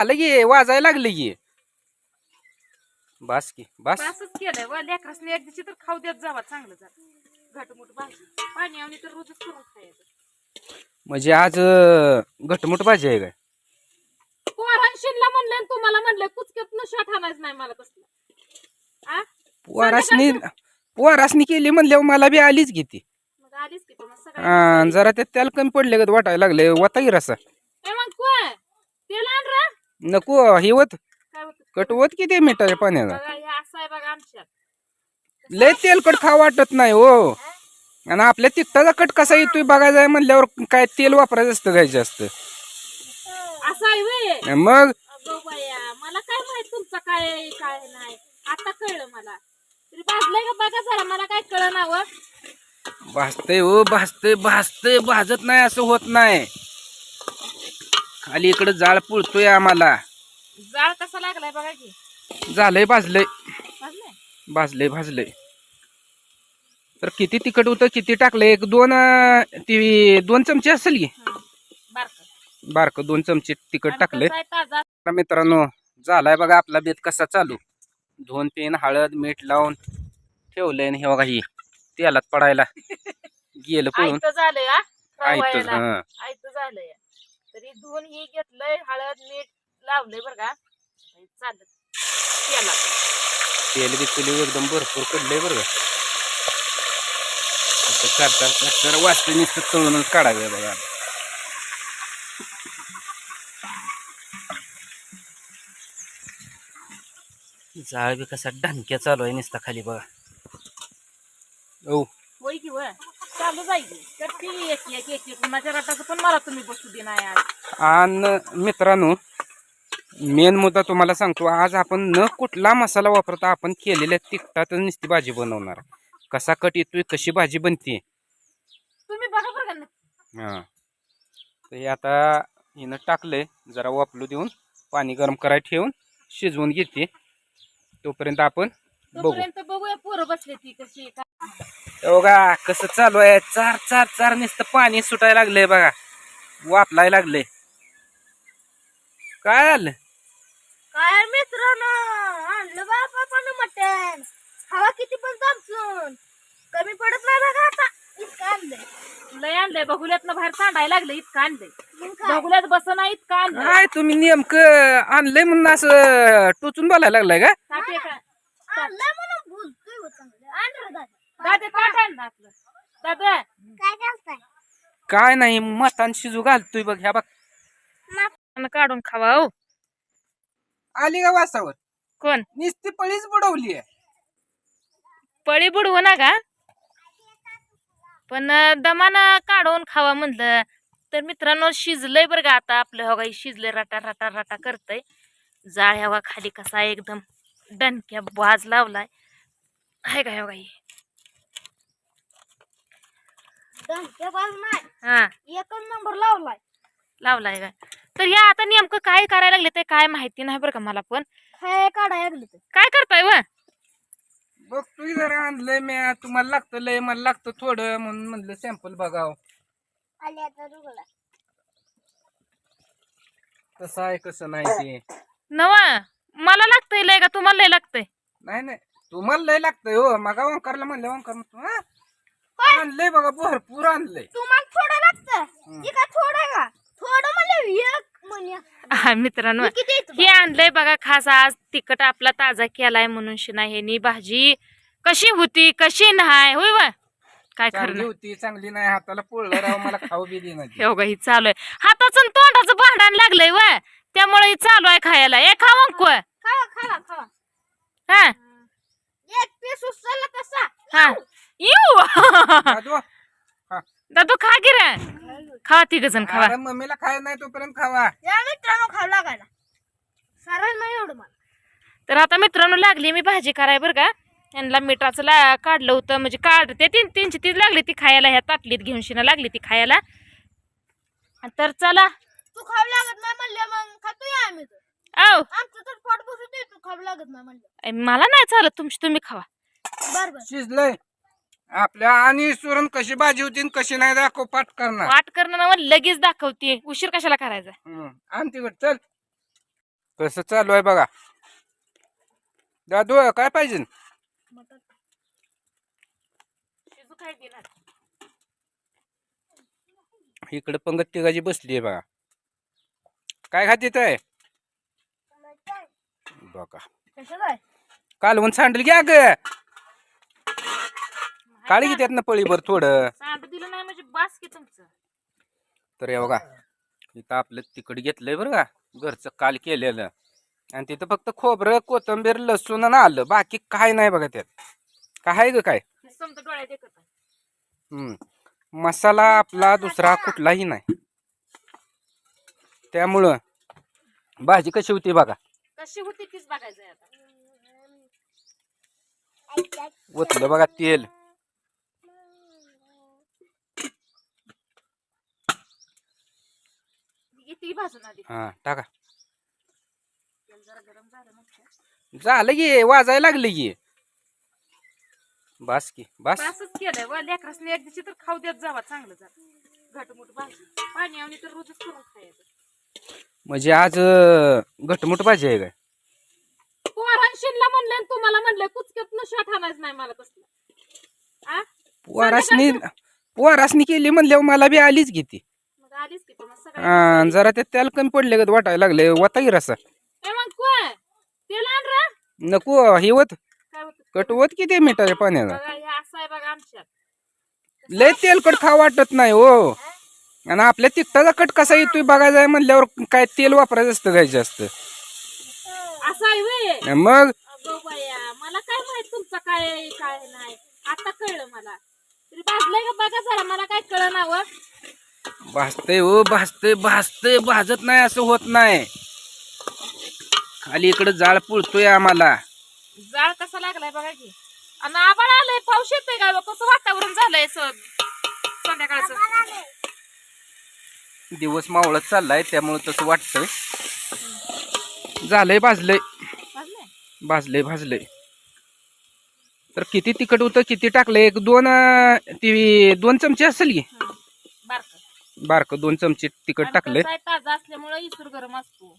आलं की वाजायला लागले की बस की बस. असंच केलंय व लेकरासने एक दिवशी तर खाऊ देत जावा चांगलं घटमुट भाजी. पाणी आणि तर रोजच करून खायचं. म्हणजे आज घटमुट भाजी आहे काय? पोरांशीला म्हणलं आणि तुम्हाला म्हणलं कुचक्यात न शाट आणायचं नाही मला कसलं. आ? पोरासनी पोरासनी केली म्हणल्यावर मला बी आलीच की ती. मग आलीच की मग अं, सगळ्या जरा ते त्याला कमी पडले का वाटायला लागले वता की रसा ए मग कोण तेल आण रे नको हे होत. काय होतं? कटवत की मिठाच्या पाण्याला? बघा हे असं आहे बघा आमच्यात. लय तेलकट खा वाटत नाही हो. आणि आपल्या तिखटाचा कट कसा येतोय बघायचा आहे म्हणल्यावर काय तेल वापरायचं असतं काय जास्त असं आहे वे मग? अगो बाया मला काय माहीत तुमचं काय आहे, काय नाही. आता कळलं मला. तरी भाजलंय का बघा जरा मला काय कळ ना व? भाजतय हो भाजत नाही असं होत नाही. खाली इकडे जाळ पुळतोय आम्हाला. जाळ कसा लागलाय बघा की. झालंय भाजलंय. भाजलंय? भाजलंय भाजलंय. तर किती तिखट होतं किती टाकलं एक दोन अं, ती दोन चमचे असेल की? हं. बारकं. बारक दोन चमचे तिखट आणि टाकले कसं आहे ताजा? तर मित्रांनो झालाय बघा आपला बेत कसा चालू. दोन पेन हळद मीठ लावून ठेवलंय आणि हे बघा ही तेलात पडायला. गेलं पळून. आयत झालंय हा? आयतच रवायला. हं. आयत झालंय. तरी धुवून ही घेतलंय हळद मीठ लावलंय बरं का. हे चालत. तेल बी तुली एकदम भरपूर कडलंय बरं का. वाचते नुसतं तळूनच काढावे बघा. जाळ बी कसा ढांक्या चालू आहे नुसता खाली बघा. ओ होय की व चालू जाईल. करते एक एक एक एक. माझ्या रटाचं पण मला तुम्ही बसू दे नाही आज. आणि मित्रांनो मेन मुद्दा तुम्हाला सांगतो आज आपण न कुठला मसाला वापरता आपण केलेल्या तिखटातच नुसती भाजी बनवणार. आहे. कसा कट येतोय कशी भाजी बनते तुम्ही बघा बरं का नक्की. हां. तर हे आता हिनं टाकलंय जरा वापलू देऊन पाणी गरम करायला ठेवून शिजवून घेते. तोपर्यंत आपण बघू. तोपर्यंत बघूया पोरं बसले ती कशी आहे, काय. बघा कसं चालू आहे? चार चार चार नुसतं पाणी सुटायला लागलंय बघा. वापलाय लागले काय आलं काय मित्रांनो आणलं बा पापानं मटण. हवा किती पण दाबसून कमी पडत नाही बघा आता. इतकं आणलंय. लय आणलंय. बघुल्यात बाहेर सांडायला लागलं इतकं आणलंय? बघुल्यात बसना इतकं आणलंय. काय तुम्ही नेमकं आणलंय म्हणून असं टोचून बोलायला लागलाय का? आणलंय म्हणून बोलतोय हो चांगलं. आणलं दादा. दादा काय आणलं आपलं. दादा काय काय नाही मतान शिजू घालतोय बघ ह्या बघ. काढून खावा हो. आली का वासावर? कोण? नुसती पळीच बुडवली आहे पळी बुडवू ना का पण दमानं काढून खावा म्हणलं. तर मित्रांनो शिजलंय बरं का आता आपलं. हो काही शिजलंय रटा रटा रटा करतय. जाळ हवा खाली कसा एकदम डणक्या बाज लावलाय. आहे का हो काही धनके बाज नाही हा एकच नंबर लावलाय. लावलाय काय? तर या आता नेमकं काय करायला लागले ते काय माहिती नाही बरं का मला पण. काय काढाय लागली तर काय करताय व? बघ तू जरा आणलंय मी तुम्हाला लागतं लय मला लागतं थोडं म्हणून म्हणलं सॅम्पल बघाव. आली आता रुगला कसं आहे कसं नाही ते. नवा मला लागतंय लय का? तुम्हाला लय लागतंय. नाही नाही. तुम्हाला लय लागतंय हो. मगा ओंकारला म्हणलं ओंकार म्हणतो हा? आणलंय बघा भरपूर आणलंय. तुम्हाला थोडं लागतं. हे. थोडं आहे का? थोडं म्हणलं एक म्हणे. हा, मित्रांनो हे किती येतं? हे आणलंय बघा खास आज तिखट आपला ताजा केलाय म्हणून शिना ह्यानी. भाजी कशी होती कशी नाही होय वा काय खरं चांगली होती चांगली नाही हाताला पोळलं राव मला खाऊ बी दे हे बघा ही चालू आहे. हाताचं आणि तोंडाचं भांडण लागलंय व त्यामुळे ही चालू आहे खायला. ए खावा खावा खावा. हा. एक पीस उचलला तसा. हा. येऊ दादू हा. दादू खा की रे. खावा तिघ जण खावा अरे मम्मीला खायला नाही तोपर्यंत खावा. या मित्रांनो खाऊ लागायला नाही एवढं मला. तर आता मित्रांनो लागली मी भाजी कराय बरं का. यांना मिठाचं ला काढलं होतं म्हणजे काढते तीन तीनची तीच लागली ती खायला ह्या ताटलीत घेऊन शिना लागली ती खायला. तर चला. तू खाऊ लागत नाही म्हणलं मग. खातोय आम्ही तर. औ. आमचं तर पोट बसू दे तू खाऊ लागत नाही म्हणलं. मला नाही चालत तुमची तुम्ही खावा. बर बर. शिजलंय. आपल्या आणि सुरण कशी भाजी होती आणि कशी नाही दाखव पाठ करणार. वाट करणं ना लगेच दाखवते. उशीर कशाला करायचा? हम्म. आण तिकड चल. कसं चालू आहे बघा. दादू काय पाहिजे? इकडे पंगत तिघाची बसली आहे बघा. काय खाते आहे? बघा. कालवून सांडल घ्या ग काळी घेतात ना पळीभर थोडं. सांड दिलं नाही म्हणजे बास की तुमचं. तर हे बघा इथं आपलं तिकड घेतलंय बरं का घरचं काल केलेलं. आणि तिथं फक्त खोबरं कोथंबीर लसूण आणि आलं. बाकी काय नाही बघा त्यात. काय आहे ग काय? डोळ्यात देखत हम्म. मसाला आपला दुसरा कुठलाही नाही. त्यामुळं भाजी कशी होती बघा? कशी होती तीच बघायचंय आता. ओतलं बघा तेल. किती भाजून आधी हा टाका. तेल जरा गरम झालं झालं की वाजायला लागलं की. बास की बास. असंच केलंय व लेकरासने एक दिवशी तर खाऊ देत जावा चांगलं जा घटमुट भाजी. पाणी आणि तर रोजच करून खायचं. म्हणजे आज अं, घटमुट भाजी आहे काय? पोरांशीला म्हणलं आणि तुम्हाला म्हणलं कुचक्यात न आणायचं नाही मला तसलं आ? पोरासनी पोरासनी केली म्हणल्यावर मला बी आलीच की ती. मग आलीच की तुम्हाला अं, सगळ्या जरा ते त्याला कमी पडले का वाटायला लागले. वता रसा ए मग कोण? तेल आण रे. नको हे होत काय होतं? कटवत की ते मिठाच्या पाण्यानं बघा हे असं आहे बघा आमच्यात. लय तेलकट खा वाटत नाही हो. आणि आपल्या तिखटाचा कट कसा येतोय बघायचा आहे म्हणल्यावर काय तेल वापरायचं असतं काय जास्त असं आहे वे मग? अगो बाया मला काय माहीत तुमचं काय काय नाही. आता कळलं मला. तरी भाजलंय का? बघा जरा मला काय कळ ना व. भाजतय हो भाजतय भाजतय भाजत नाही असं होत नाही. खाली इकडे जाळ पुळतोय आम्हाला. जाळ कसा लागलाय बघा की. आणि आबाळ आलंय पाऊस येतोय काय बा, कसं वातावरण झालंय संध्याकाळचं. दिवस मावळत चाललाय त्यामुळे तसं वाटतंय. झालंय भाजलंय. भाजलंय? भाजलंय तर किती तिखट होतं किती टाकलं एक दोन ती दोन चमचे असेल की? बारकं. दोन चमचे तिखट टाकले ताजा असल्यामुळे इसूर गरम असतो.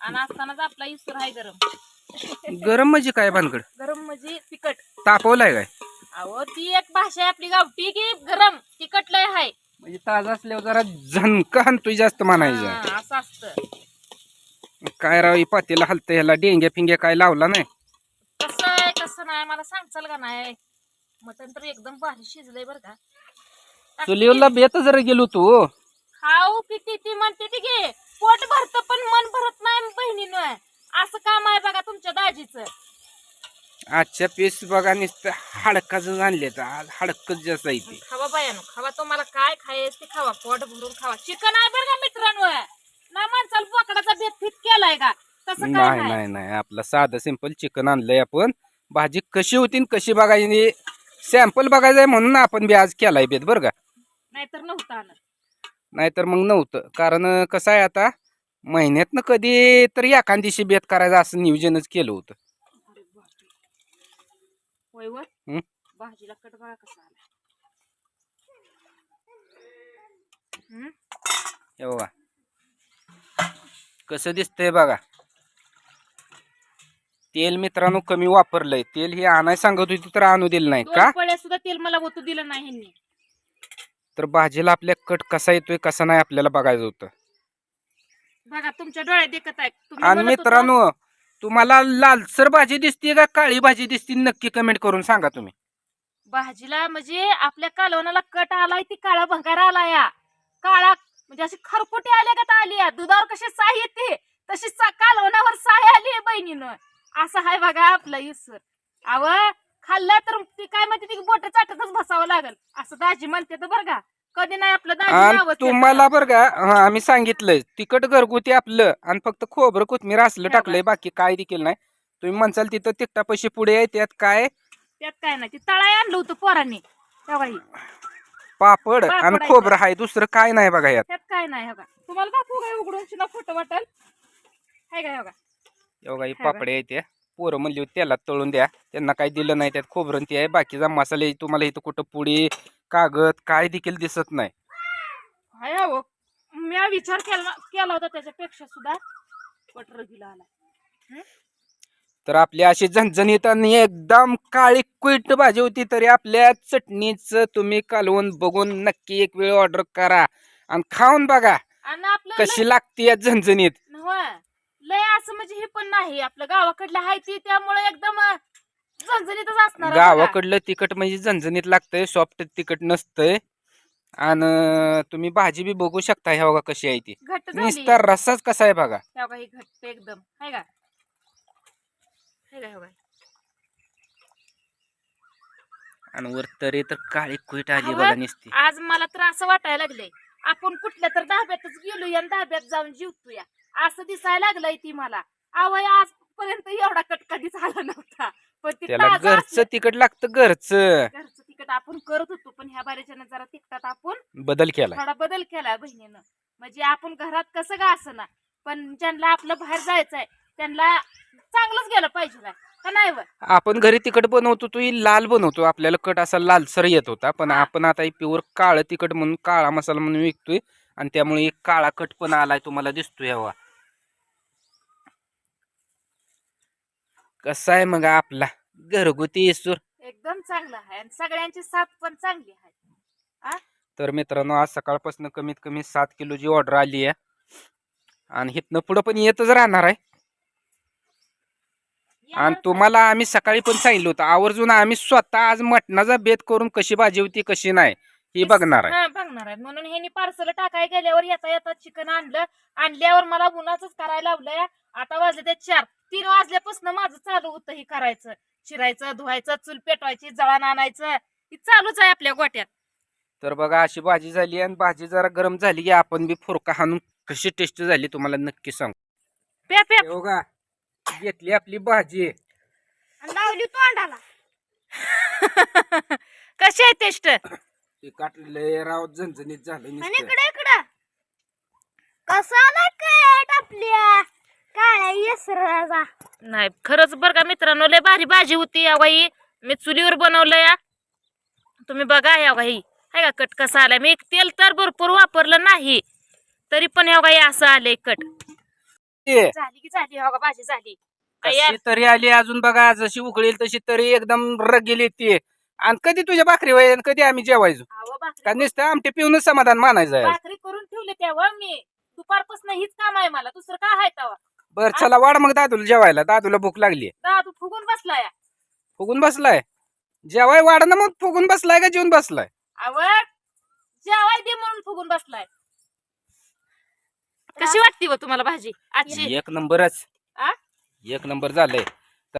आणि असतानाच आपला इसूर आहे गरम. गरम म्हणजे काय भानगड? गरम म्हणजे तिखट. तापवलाय काय? अहो ती एक भाषा आहे आपली गावठी की गरम. तिखट लय आहे म्हणजे ताजा असल्यावर जरा झणका हाणतोय जास्त म्हणायचं. असं असतं. काय राव पातेला हलत ह्याला डेंग्या फिंग्या काय लावला नाही? कसं आहे कसं नाही मला सांगचाल का नाही? मटण तर एकदम भारी शिजलंय बरं का. चुलीवरला बेत जरा गेलो तू. खाऊ किती ती म्हणते ती घे. पोट भरत पण मन भरत नाही बहिणीनं. असं काम आहे बघा तुमच्या दाजीचं. आजच्या पीस बघा नुसतं हाडकाच आणले आज हाडकच जास्त आहे ते. खावा बायानो खावा तुम्हाला काय खायचं ते खावा. पोट भरून खावा. चिकन आहे बरं का मित्रांनो? ना माणसाला बोकडाचा बेत फिट केलाय का? तसं काय नाही नाही. नाही नाही. आपलं साधं सिंपल चिकन आणलंय आपण. भाजी कशी होती न कशी बघायची? सॅम्पल बघायचंय म्हणून आपण बी आज केलाय बेत बरं का? नाहीतर नव्हतं आणत. नाहीतर मग नव्हतं. कारण कसं आहे आता महिन्यातनं कधी तरी एखाद बेत करायचं असं नियोजनच केलं होतं. अरे बापरे. होय व हं? भाजीला कट बघा कसा आला. हं? हे बघा. कसं दिसतंय बघा. तेल मित्रांनो कमी वापरलंय. तेल हे आणाय सांगत होती तर आणू दिलं नाही का? पळ्या सुद्धा तेल मला ओतू दिलं नाही ह्यांनी. तर भाजीला आपल्या कट कसा येतोय कसा नाही आपल्याला बघायचं होतं. बघा तुमच्या डोळ्यात देखत आहे. तुम्ही आणि म्हणत होता- मित्रांनो तुम्हाला लालसर भाजी दिसते का काळी भाजी दिसते नक्की कमेंट करून सांगा तुम्ही. भाजीला म्हणजे आपल्या कालवणाला कट आलाय ती काळा भंगार आला या काळा म्हणजे अशी खरपुटी आल्या का आली या दुधावर कशी साय येते तशी सा- कालवणावर साय आली आहे बहिणीनं. असं आहे बघा आपलं इसर अव खाल्लं तर ती काय म्हणते ती बोट चाटतच बसावं लागल. असं दाजी म्हणते तर बरं का. कधी नाही आपलं दाजी आणि नावच येत तुम्हाला बरं का हा, आम्ही सांगितलंय तिखट घरगुती आपलं आणि फक्त खोबरं कोथमीर असलं टाकलंय बाकी काय देखील नाही. तुम्ही म्हणसाल तिथं तिकटा पैसे पुढे आहे त्यात काय? त्यात काय नाही ती तळाय आणलं होतं पोरांनी. तेव्हा ही. पापड पापड आणि आहे खोबरं आहे दुसरं काय नाही बघा यात. त्यात काय नाही हो का तुम्हाला दाखवू काय उघडून शिना खोटं वाटेल? हाय काय हो का ही बघा. पापड्या आहेत त्या पोरं म्हणली होती त्याला तळून द्या. त्यांना काही दिलं नाही त्यात खोबरं ते आहे बाकीचा मसाले तुम्हाला इथं कुठं पुडी कागद काय देखील दिसत नाही. हाय मी विचार केला केला होता त्याच्यापेक्षा सुद्धा. पटर आला. तर आपली अशी झणझणीत आणि एकदम काळी क्विट भाजी होती तरी आपल्या चटणीचं तुम्ही कालवून बघून नक्की एक वेळ ऑर्डर करा. आणि खाऊन बघा आणि आपलं कशी लागते या झणझणीत. होय. लय असं म्हणजे हे पण नाही आपलं गावाकडलं आहे ती त्यामुळे एकदम झणझणीतच असणार आहे बघा. गावाकडलं तिखट म्हणजे झणझणीत लागतंय सॉफ्ट तिखट नसतंय. आणि तुम्ही भाजी बी बघू शकता ह्या बघा कशी आहे ती. घट्ट झाली. नुसता रसाच कसा आहे बघा. ह्या बघा ही घट्ट एकदम आहे का आहे का बघा. आणि वर तरी तर काळी कुईट आली अहो, बघा नुसती. आज मला तर असं वाटायला लागलंय आपण कुठल्या तर धाब्यातच गेलो या धाब्यात जाऊन जिवतोया. असं दिसायला लागलंय ती मला. आवय आजपर्यंत एवढा कट कधीच आला नव्हता. पण ती त्याला ताजं घरचं असलं- तिखट लागतं घरचं. घरचं तिकट आपण करत होतो पण ह्या बारीच्यानं जरा तिकटात आपण बदल केला थोडा बदल केलाय बहिणीनं. म्हणजे आपण घरात कसं का असं पण ज्यांना आपलं बाहेर जायचंय त्यांना चांगलंच गेलं पाहिजे ना का नाही व? आपण घरी तिखट बनवतो तो ही लाल बनवतो. आपल्याला कट असा लालसर येत होता पण हा. आपण आता प्युअर काळं तिखट म्हणून काळा मसाला म्हणून विकतोय आणि त्यामुळे एक काळा कट पण आलाय तुम्हाला दिसतोय हवा. कसा आहे मग आपला? घरगुती इसूर एकदम चांगलं आहे आणि सगळ्यांची साथ पण चांगली आहे. तर मित्रांनो आज सकाळपासून कमीत कमी सात किलोची ऑर्डर आली आहे. आणि हिथनं पुढं पण येतच राहणार आहे. आणि तुम्हाला आम्ही सकाळी पण सांगितलं होतं आवर्जून आम्ही स्वतः आज मटणाचा बेत करून कशी भाजी होती कशी नाही ही बघणार आहे. हा, बघणार आहे. म्हणून ह्यांनी पार्सल टाकाय गेल्यावर येता येता चिकन आणलं. आणल्यावर मला उन्हाच करायला लावलंय. आता वाजले ते चार. तीन वाजल्यापासून माझं चालू होतं हे करायचं. चिरायचं धुवायचं चूल पेटवायची जळण आणायचं. हे चालूच आहे आपल्या गोट्यात. तर बघा अशी भाजी झाली आणि भाजी जरा गरम झाली की आपण बी फुरका हाणून कशी टेस्ट झाली तुम्हाला नक्की सांग. पे पे बघा घेतली आपली भाजी. आणि लावली तोंडाला. कशी आहे टेस्ट? ते काटले राव झणझणीत झालं आणि नुसतं. इकडे इकडं. कसा आला कट आपल्या? काळ्या येसराचा नाही खरंच बरं का मित्रांनो लय भारी भाजी होती या बाई. मी चुलीवर बनवलं या. तुम्ही बघा या बाई. हाय का कट कसा आलाय? मी तेल तर भरपूर वापरलं नाही. तरी पण ह्या बाई असं आलंय कट. ते झाली की झाली हो का? भाजी झाली. कशी तरी आली अजून बघा जशी उकळील तशी तरी एकदम रगेल येते. आणि कधी तुझ्या भाकरी वय आणि कधी आम्ही जेवायचो? अहो, का नुसतं आमटे पिऊनच समाधान मानायचं आहे? भाकरी करून ठेवले तेव्हा मी. दुपारपासून हीच काम आहे मला. दुसरं काय आहे तेव्हा? बर चला वाढ मग दादूला जेवायला. दादूला भूक लागली दादू फुगून बसलाय. फुगून बसलाय? जेवाय वाढ ना मग फुगून बसलाय का जेवून बसलाय? आवड जेवाय दे म्हणून फुगून बसलाय. कशी वाटते व तुम्हाला भाजी? आजची? एक नंबरच. आ? एक नंबर झालंय.